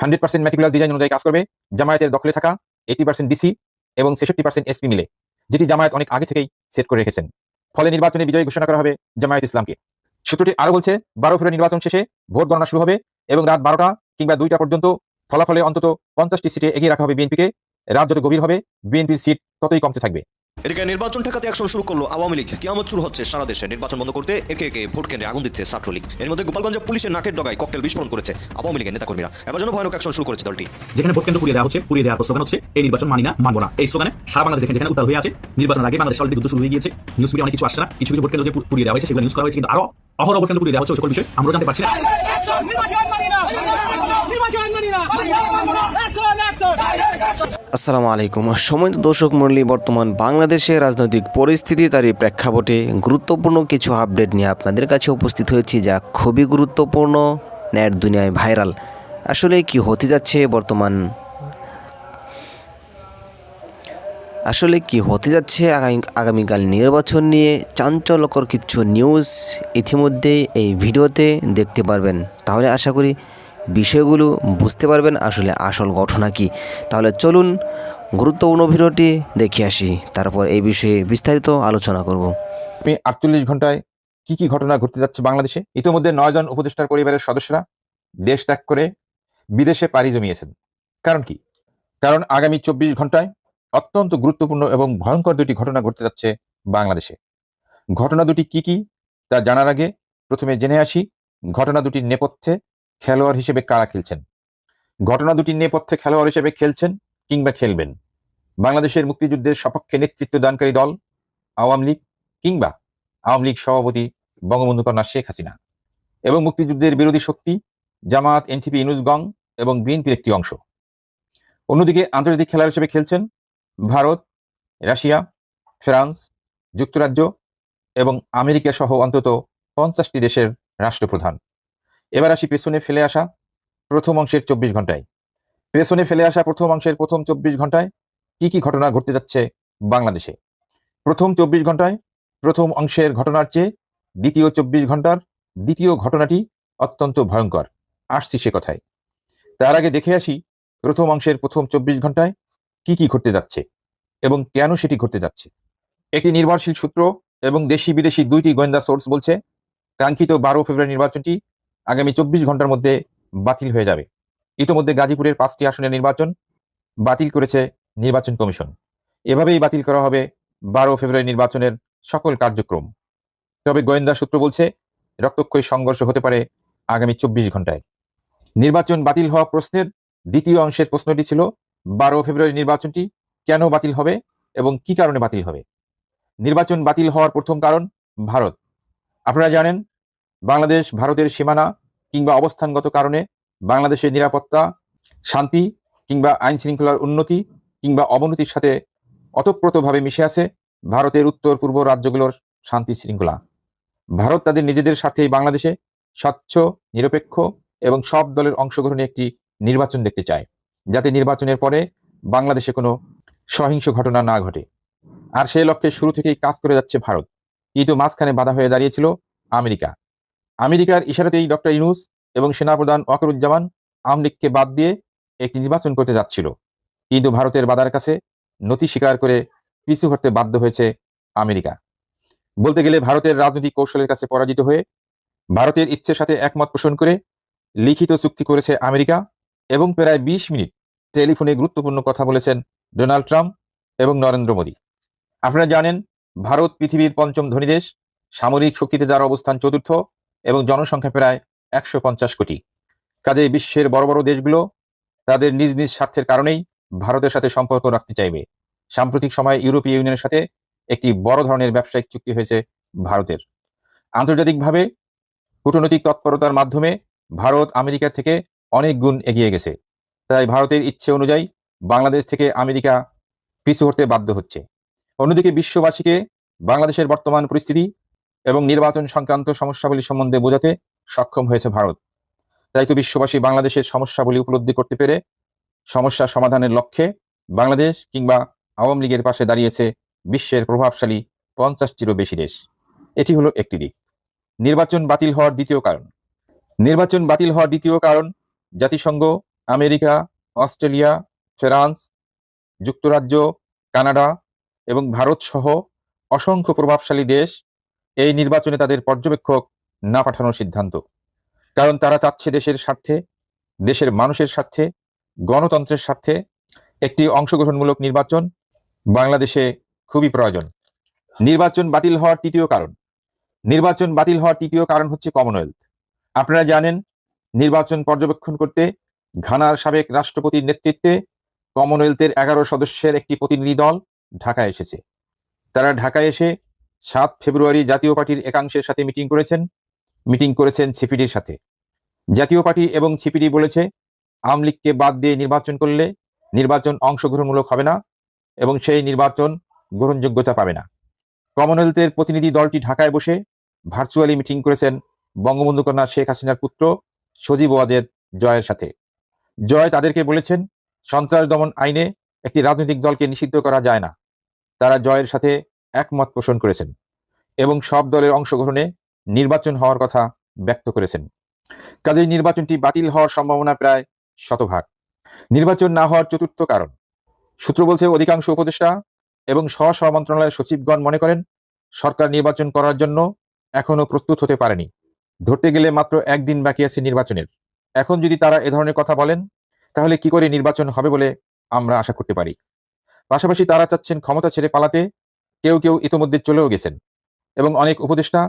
Hundred percent ম্যাটিকুলার design অনুযায়ী কাজ করবে, জামায়াতের দখলে থাকা এইটি পার্সেন্ট ডিসি এবং ছেষট্টি পার্সেন্ট এসপি মিলে, যেটি জামায়াত অনেক আগে থেকেই সেট করে রেখেছেন। ফলে নির্বাচনে বিজয় ঘোষণা করা হবে জামায়াত ইসলামকে। সূত্রটি আরও বলছে, বারো ফেব্রুয়ারি নির্বাচন শেষে ভোট গণনা শুরু হবে এবং রাত বারোটা কিংবা দুইটা পর্যন্ত ফলাফলে অন্তত পঞ্চাশটি সিটে এগিয়ে রাখা হবে বিএনপিকে। রাত যত গভীর হবে, বিএনপির সিট ততই কমতে থাকবে। এদিকে নির্বাচন ঠেকাতে অ্যাকশন শুরু করল আওয়ামী লীগ। কিয়ামত শুরু হচ্ছে সারা দেশে। নির্বাচন বন্ধ করতে একে একে ভোট কেন্দ্রে আগুন দিচ্ছে ছাত্রলীগ। এর মধ্যে গোপালগঞ্জে পুলিশের নাকের ডগায় ককটেল বিস্ফোরণ করেছে আওয়ামী লীগের নেতাকর্মীরা। এবার যেন ভয়ানক অ্যাকশন শুরু করেছে দলটি। যেখানে ভোট কেন্দ্র পুড়িয়ে দেওয়া হচ্ছে পুড়িয়ে দেওয়ার স্লোগান হচ্ছে এই নির্বাচন মানি না মানবো না। এই স্লোগানে সারা বাংলাদেশ যেখানে যেখানে উত্তাল হয়ে আছে। নির্বাচন আগে বাংলাদেশ অলরেডি যুদ্ধ শুরু হয়ে গিয়েছে। নিউজ মিডিয়া অনেক কিছু আসছে না কিছু কিছু ভোট কেন্দ্র যে পুড়িয়ে দেওয়া হয়েছে সেগুলো নিউজ করা হয়েছে কিন্তু আরও অহর ভোট কেন্দ্র পুড়িয়ে দেওয়া হচ্ছে সকল বিষয়। আমরা জানতে পারছি না। আসসালামু আলাইকুম। সময় দর্শক মণ্ডলী, বর্তমান বাংলাদেশের রাজনৈতিক পরিস্থিতি, তারই প্রেক্ষাপটে গুরুত্বপূর্ণ কিছু আপডেট নিয়ে আপনাদের কাছে উপস্থিত হয়েছি যা খুবই গুরুত্বপূর্ণ নেট দুনিয়ায় ভাইরাল। আসলে কি হতে যাচ্ছে বর্তমান? আসলে কি হতে যাচ্ছে আগামী, আগামীকাল নির্বাচন নিয়ে চাঞ্চল্যকর কিছু নিউজ ইতিমধ্যেই এই ভিডিওতে দেখতে পারবেন। তাহলে আশা করি বিষয়গুলো বুঝতে পারবেন আসলে আসল ঘটনা কি। তাহলে চলুন গুরুত্বপূর্ণ ভিডিওটি দেখে আসি, তারপর এই বিষয়ে বিস্তারিত আলোচনা করব। আপনি আটচল্লিশ ঘন্টায় কি কি ঘটনা ঘটতে যাচ্ছে বাংলাদেশে? ইতিমধ্যে নয়জন উপদেষ্টার পরিবারের সদস্যরা দেশ ত্যাগ করে বিদেশে পাড়ি জমিয়েছেন। কারণ কি? কারণ আগামী চব্বিশ ঘন্টায় অত্যন্ত গুরুত্বপূর্ণ এবং ভয়ঙ্কর দুটি ঘটনা ঘটতে যাচ্ছে বাংলাদেশে। ঘটনা দুটি কি কি তা জানার আগে প্রথমে জেনে আসি। ঘটনা দুটির নেপথ্যে খেলোয়াড় হিসেবে কারা খেলছেন? ঘটনা দুটির নেপথ্যে খেলোয়াড় হিসেবে খেলছেন কিংবা খেলবেন। বাংলাদেশের মুক্তিযুদ্ধের সপক্ষে নেতৃত্ব দানকারী দল, আওয়ামী লীগ কিংবা আওয়ামী লীগ সভাপতি বঙ্গবন্ধু কন্যা শেখ হাসিনা এবং মুক্তিযুদ্ধের বিরোধী শক্তি জামাত এনসিপি ইনুজগং এবং বিএনপির একটি অংশ। অন্যদিকে আন্তর্জাতিক খেলোয়াড় হিসেবে খেলছেন ভারত, রাশিয়া, ফ্রান্স, যুক্তরাজ্য এবং আমেরিকা সহ অন্তত পঞ্চাশটি দেশের রাষ্ট্রপ্রধান। এবার আসি পেছনে ফেলে আসা প্রথম অংশের চব্বিশ ঘন্টায়। পেছনে ফেলে আসা প্রথম অংশের প্রথম চব্বিশ ঘন্টায় কি কি ঘটনা ঘটতে যাচ্ছে বাংলাদেশে? প্রথম চব্বিশ ঘন্টায় প্রথম অংশের ঘটনার চেয়ে দ্বিতীয় চব্বিশ ঘণ্টার দ্বিতীয় ঘটনাটি অত্যন্ত ভয়ঙ্কর। আসছি সে কথায়। তার আগে দেখে আসি প্রথম অংশের প্রথম চব্বিশ ঘন্টায় কি কি ঘটতে যাচ্ছে এবং কেন সেটি ঘটতে যাচ্ছে। একটি নির্ভরশীল সূত্র এবং দেশি বিদেশি দুইটি গোয়েন্দা সোর্স বলছে, কাঙ্ক্ষিত বারো ফেব্রুয়ারি নির্বাচনটি আগামী চব্বিশ ঘণ্টার মধ্যে বাতিল হয়ে যাবে। ইতোমধ্যে গাজীপুরের পাঁচটি আসনের নির্বাচন বাতিল করেছে নির্বাচন কমিশন। এভাবেই বাতিল করা হবে বারো ফেব্রুয়ারি নির্বাচনের সকল কার্যক্রম। তবে গোয়েন্দা সূত্র বলছে, রক্তক্ষয়ী সংঘর্ষ হতে পারে আগামী চব্বিশ ঘন্টায়। নির্বাচন বাতিল হওয়া প্রশ্নের দ্বিতীয় অংশের প্রশ্নটি ছিল, বারো ফেব্রুয়ারি নির্বাচনটি কেন বাতিল হবে এবং কি কারণে বাতিল হবে? নির্বাচন বাতিল হওয়ার প্রথম কারণ ভারত। আপনারা জানেন, বাংলাদেশ ভারতের সীমানা কিংবা অবস্থানগত কারণে বাংলাদেশের নিরাপত্তা, শান্তি কিংবা আইন শৃঙ্খলার উন্নতি কিংবা অবনতির সাথে অতপ্রতভাবে মিশে আছে ভারতের উত্তর পূর্ব রাজ্যগুলোর শান্তি শৃঙ্খলা। ভারত তাদের নিজেদের স্বার্থেই বাংলাদেশে স্বচ্ছ, নিরপেক্ষ এবং সব দলের অংশগ্রহণে একটি নির্বাচন দেখতে চায়, যাতে নির্বাচনের পরে বাংলাদেশে কোনো সহিংস ঘটনা না ঘটে। আর সেই লক্ষ্যে শুরু থেকেই কাজ করে যাচ্ছে ভারত। কিন্তু মাঝখানে বাধা হয়ে দাঁড়িয়েছিল আমেরিকা। আমেরিকার ইশারাতেই ডক্টর ইউনুস এবং সেনাপ্রধান ওয়াকরুজ্জামান আওয়ামী লীগকে বাদ দিয়ে একটি নির্বাচন করতে যাচ্ছিল। কিন্তু ভারতের বাধার কাছে নথি স্বীকার করে পিছু হটতে বাধ্য হয়েছে আমেরিকা। বলতে গেলে ভারতের রাজনৈতিক কৌশলের কাছে পরাজিত হয়ে ভারতের ইচ্ছের সাথে একমত পোষণ করে লিখিত চুক্তি করেছে আমেরিকা এবং প্রায় বিশ মিনিট টেলিফোনে গুরুত্বপূর্ণ কথা বলেছেন ডোনাল্ড ট্রাম্প এবং নরেন্দ্র মোদী। আপনারা জানেন, ভারত পৃথিবীর পঞ্চম ধনী দেশ, সামরিক শক্তিতে যার অবস্থান চতুর্থ এবং জনসংখ্যা প্রায় একশো পঞ্চাশ কোটি। কাজেই বিশ্বের বড় বড় দেশগুলো তাদের নিজ নিজ স্বার্থের কারণেই ভারতের সাথে সম্পর্ক রাখতে চাইবে। সাম্প্রতিক সময়ে ইউরোপীয় ইউনিয়নের সাথে একটি বড় ধরনের ব্যবসায়িক চুক্তি হয়েছে ভারতের। আন্তর্জাতিকভাবে কূটনৈতিক তৎপরতার মাধ্যমে ভারত আমেরিকা থেকে অনেক গুণ এগিয়ে গেছে। তাই ভারতের ইচ্ছে অনুযায়ী বাংলাদেশ থেকে আমেরিকা পিছু হতে বাধ্য হচ্ছে। অন্যদিকে বিশ্ববাসীকে বাংলাদেশের বর্তমান পরিস্থিতি এবং নির্বাচন সংক্রান্ত সমস্যাবলী সম্বন্ধে বোঝাতে সক্ষম হয়েছে ভারত। তাই তো বিশ্ববাসী বাংলাদেশের সমস্যাবলী উপলব্ধি করতে পেরে সমস্যা সমাধানের লক্ষ্যে বাংলাদেশ কিংবা আওয়ামী লীগের পাশে দাঁড়িয়েছে বিশ্বের প্রভাবশালী পঞ্চাশটিরও বেশি দেশ। এটি হলো একটি দিক। নির্বাচন বাতিল হওয়ার দ্বিতীয় কারণ। নির্বাচন বাতিল হওয়ার দ্বিতীয় কারণ জাতিসংঘ, আমেরিকা, অস্ট্রেলিয়া, ফ্রান্স, যুক্তরাজ্য, কানাডা এবং ভারত সহ অসংখ্য প্রভাবশালী দেশ এই নির্বাচনে তাদের পর্যবেক্ষক না পাঠানোর সিদ্ধান্ত। কারণ তারা চাচ্ছে দেশের স্বার্থে, দেশের মানুষের স্বার্থে, গণতন্ত্রের স্বার্থে একটি অংশগ্রহণমূলক নির্বাচন বাংলাদেশে খুবই প্রয়োজন। নির্বাচন বাতিল হওয়ার তৃতীয় কারণ। নির্বাচন বাতিল হওয়ার তৃতীয় কারণ হচ্ছে কমনওয়েলথ আপনারা জানেন, নির্বাচন পর্যবেক্ষণ করতে ঘানার সাবেক রাষ্ট্রপতির নেতৃত্বে কমনওয়েলথের এগারো সদস্যের একটি প্রতিনিধি দল ঢাকায় এসেছে। তারা ঢাকায় এসে সাত ফেব্রুয়ারি জাতীয় পার্টির একাংশের সাথে মিটিং করেছেন। মিটিং করেছেন সিপিডির সাথে। জাতীয় পার্টি এবং সিপিডি বলেছে, আওয়ামী লীগকে বাদ দিয়ে নির্বাচন করলে নির্বাচন অংশগ্রহণমূলক হবে না এবং সেই নির্বাচন গ্রহণযোগ্যতা পাবে না। কমনওয়েলথের প্রতিনিধি দলটি ঢাকায় বসে ভার্চুয়ালি মিটিং করেছেন বঙ্গবন্ধু কন্যা শেখ হাসিনার পুত্র সজীব ওয়াদের জয়ের সাথে। জয় তাদেরকে বলেছেন, সন্ত্রাস দমন আইনে একটি রাজনৈতিক দলকে নিষিদ্ধ করা যায় না। তারা জয়ের সাথে একমত পোষণ করেছেন এবং সব দলের অংশগ্রহণে নির্বাচন হওয়ার কথা ব্যক্ত করেছেন। কাজেই নির্বাচনটি বাতিল হওয়ার সম্ভাবনা প্রায় শতভাগ। নির্বাচন না হওয়ার চতুর্থ কারণ, সূত্র বলছে অধিকাংশ উপদেষ্টা এবং স্ব স্ব মন্ত্রণালয়ের সচিবগণ মনে করেন, সরকার নির্বাচন করার জন্য এখনও প্রস্তুত হতে পারেনি। ধরতে গেলে মাত্র একদিন বাকি আছে নির্বাচনের। এখন যদি তারা এ ধরনের কথা বলেন, তাহলে কি করে নির্বাচন হবে বলে আমরা আশা করতে পারি? পাশাপাশি তারা চাচ্ছেন ক্ষমতা ছেড়ে পালাতে কেউ কেউ ইতোমধ্যে চলেও গেছেন এবং অনেক উপদেষ্টা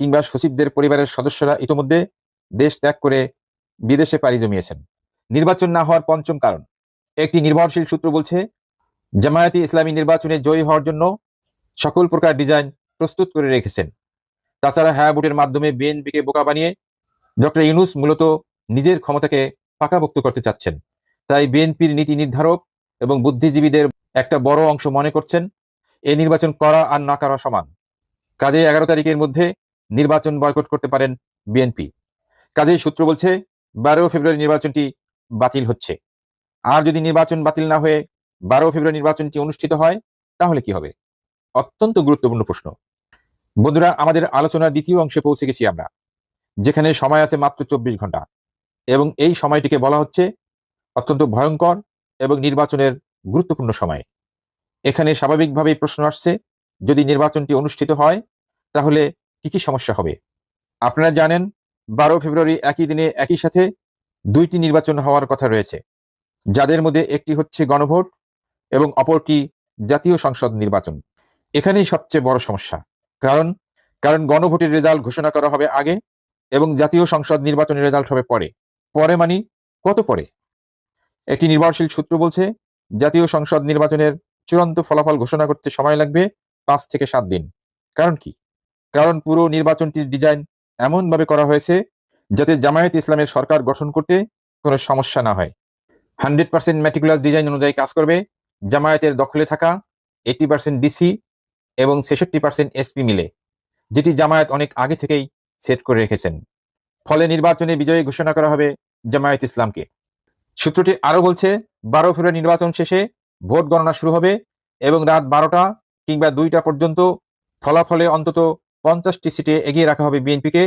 কিংবা সচিবদের পরিবারের সদস্যরা ইতোমধ্যে দেশ ত্যাগ করে বিদেশে পাড়ি জমিয়েছেন। নির্বাচন না হওয়ার পঞ্চম কারণ। একটি নির্ভরশীল সূত্র বলছে, জামায়াতি ইসলামী নির্বাচনে জয়ী হওয়ার জন্য সকল প্রকার ডিজাইন প্রস্তুত করে রেখেছেন। তাছাড়া হ্যাঁ ভোটের মাধ্যমে বিএনপিকে বোকা বানিয়ে ডক্টর ইউনুস মূলত নিজের ক্ষমতাকে পাকাভুক্ত করতে চাচ্ছেন। তাই বিএনপির নীতি নির্ধারক এবং বুদ্ধিজীবীদের একটা বড় অংশ মনে করছেন এই নির্বাচন করা আর না করা সমান। কাজে এগারো তারিখের মধ্যে নির্বাচন বয়কট করতে পারেন বিএনপি। কাজেই সূত্র বলছে, বারো ফেব্রুয়ারি নির্বাচনটি বাতিল হচ্ছে। আর যদি নির্বাচন বাতিল না হয়ে বারো ফেব্রুয়ারি নির্বাচনটি অনুষ্ঠিত হয়, তাহলে কি হবে? অত্যন্ত গুরুত্বপূর্ণ প্রশ্ন। বন্ধুরা, আমাদের আলোচনার দ্বিতীয় অংশে পৌঁছে গেছি আমরা, যেখানে সময় আছে মাত্র চব্বিশ ঘণ্টা। এবং এই সময়টিকে বলা হচ্ছে অত্যন্ত ভয়ঙ্কর এবং নির্বাচনের গুরুত্বপূর্ণ সময়। এখানে স্বাভাবিকভাবেই প্রশ্ন আসছে, যদি নির্বাচনটি অনুষ্ঠিত হয়, তাহলে কি কি সমস্যা হবে? আপনারা জানেন, বারো ফেব্রুয়ারি একই দিনে একই সাথে দুইটি নির্বাচন হওয়ার কথা রয়েছে। যাদের মধ্যে একটি হচ্ছে গণভোট এবং অপরটি জাতীয় সংসদ নির্বাচন। এখানেই সবচেয়ে বড় সমস্যা। কারণ কারণ গণভোটের রেজাল্ট ঘোষণা করা হবে আগে এবং জাতীয় সংসদ নির্বাচনের রেজাল্ট হবে পরে। পরে মানি কত পরে? একটি নির্ভরশীল সূত্র বলছে, জাতীয় সংসদ নির্বাচনের চূড়ান্ত ফলাফল ঘোষণা করতে সময় লাগবে পাঁচ থেকে সাত দিন। কারণ কি? কারণ পুরো নির্বাচনটির ডিজাইন এমনভাবে করা হয়েছে যাতে জামায়াত ইসলামের সরকার গঠন করতে কোনো সমস্যা না হয়। হান্ড্রেড পার্সেন্ট ম্যাটিকুলার ডিজাইন অনুযায়ী কাজ করবে, জামায়াতের দখলে থাকা এইটি পার্সেন্ট ডিসি এবং ছেষট্টি পার্সেন্ট এসপি মিলে, যেটি জামায়াত অনেক আগে থেকেই সেট করে রেখেছেন। ফলে নির্বাচনে বিজয়ী ঘোষণা করা হবে জামায়াত ইসলামকে। সূত্রটি আরও বলছে, বারো ফেব্রুয়ারি নির্বাচন শেষে ভোট গণনা শুরু হবে এবং রাত বারোটা কিংবা দুইটা পর্যন্ত ফলাফলে অন্তত পঞ্চাশটি সিটে এগিয়ে রাখা হবে বিএনপিকে।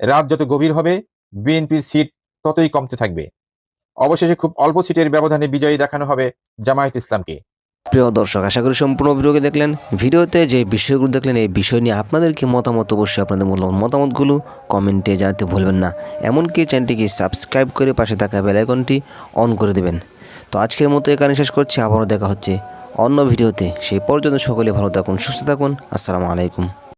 রাত যত গভীর হবে, বিএনপির সিট ততই কমতে থাকবে। অবশেষে খুব অল্প সিটের ব্যবধানে বিজয়ী দেখানো হবে জামায়াত ইসলামকে। প্রিয় দর্শক, আশা করি সম্পূর্ণ ভিডিওকে দেখলেন। ভিডিওতে যে বিষয়গুলো দেখলেন, এই বিষয় নিয়ে আপনাদের কি মতামত অবশ্যই আপনাদের মূল্যবান মতামতগুলো কমেন্টে জানাতে ভুলবেন না। এমনকি চ্যানেলটিকে সাবস্ক্রাইব করে পাশে থাকা বেলাইকনটি অন করে দেবেন। তো আজকের মতো এখানে শেষ করছি, আবারও দেখা হচ্ছে অন্য ভিডিওতে। সেই পর্যন্ত সকলে ভালো থাকুন, সুস্থ থাকুন, আসসালামু আলাইকুম।